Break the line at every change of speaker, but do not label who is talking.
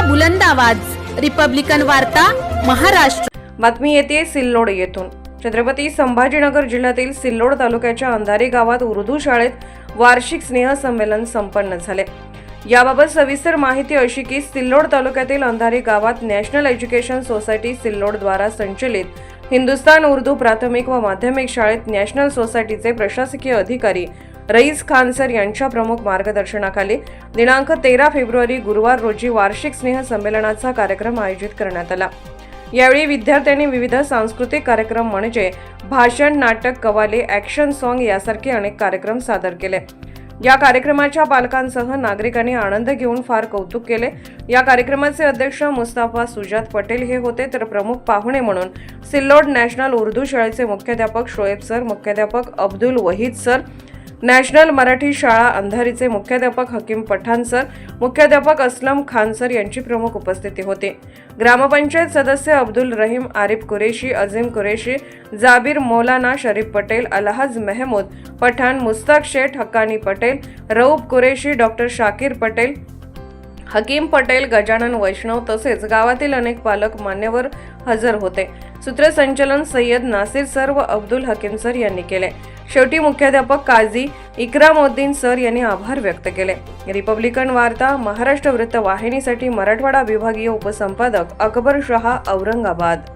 ऐका बुलंद आवाज. रिपब्लिकन वार्ता महाराष्ट्र.
बातमी येते सिल्लोड येथून. छत्रपती संभाजीनगर जिल्ह्यातील सिल्लोड तालुक्याच्या अंधारी गावात उर्दू शाळेत वार्षिक स्नेहसंमेलन संपन्न झाले. याबाबत सविस्तर माहिती अशी की सिल्लोड तालुक्यातील अंधारी गावात नॅशनल एज्युकेशन सोसायटी सिल्लोड द्वारा संचलित हिंदुस्तान उर्दू प्राथमिक व माध्यमिक शाळेत नॅशनल सोसायटीचे प्रशासकीय अधिकारी रईस खान सर यांच्या प्रमुख मार्गदर्शनाखाली दिनांक तेरा फेब्रुवारी गुरुवार रोजी वार्षिक स्नेह संमेलनाचा कार्यक्रम आयोजित करण्यात आला. यावेळी विद्यार्थ्यांनी विविध सांस्कृतिक कार्यक्रम म्हणजे भाषण नाटक कवाले ॲक्शन सॉन्ग यासारखे अनेक कार्यक्रम सादर केले. या कार्यक्रमाच्या पालकांसह नागरिकांनी आनंद घेऊन फार कौतुक केले. या कार्यक्रमाचे अध्यक्ष मुस्ताफा सुजात पटेल हे होते तर प्रमुख पाहुणे म्हणून सिल्लोड नॅशनल उर्दू शाळेचे मुख्याध्यापक शोएब सर मुख्याध्यापक अब्दुल वहीद सर नॅशनल मराठी शाळा अंधारीचे मुख्याध्यापक हकीम पठाण सर मुख्याध्यापक असलम खान सर यांची प्रमुख उपस्थिती होती. ग्रामपंचायत सदस्य अब्दुल रहीम आरिफ कुरेशी अझीम कुरेशी जाबीर मौलाना शरीफ पटेल अलहाज मेहमूद पठाण मुस्ताक शेठ हक्कानी पटेल रऊफ कुरेशी डॉक्टर शाकीर पटेल हकीम पटेल गजानन वैष्णव तसेच गावातील अनेक पालक मान्यवर हजर होते. सूत्रसंचलन सय्यद नासिर सर व अब्दुल हकीम सर यांनी केले. शेवटी मुख्याध्यापक काझी इक्रामुद्दीन सर यांनी आभार व्यक्त केले. रिपब्लिकन वार्ता महाराष्ट्र वृत्त वाहिनीसाठी मराठवाडा विभागीय उपसंपादक अकबर शहा औरंगाबाद.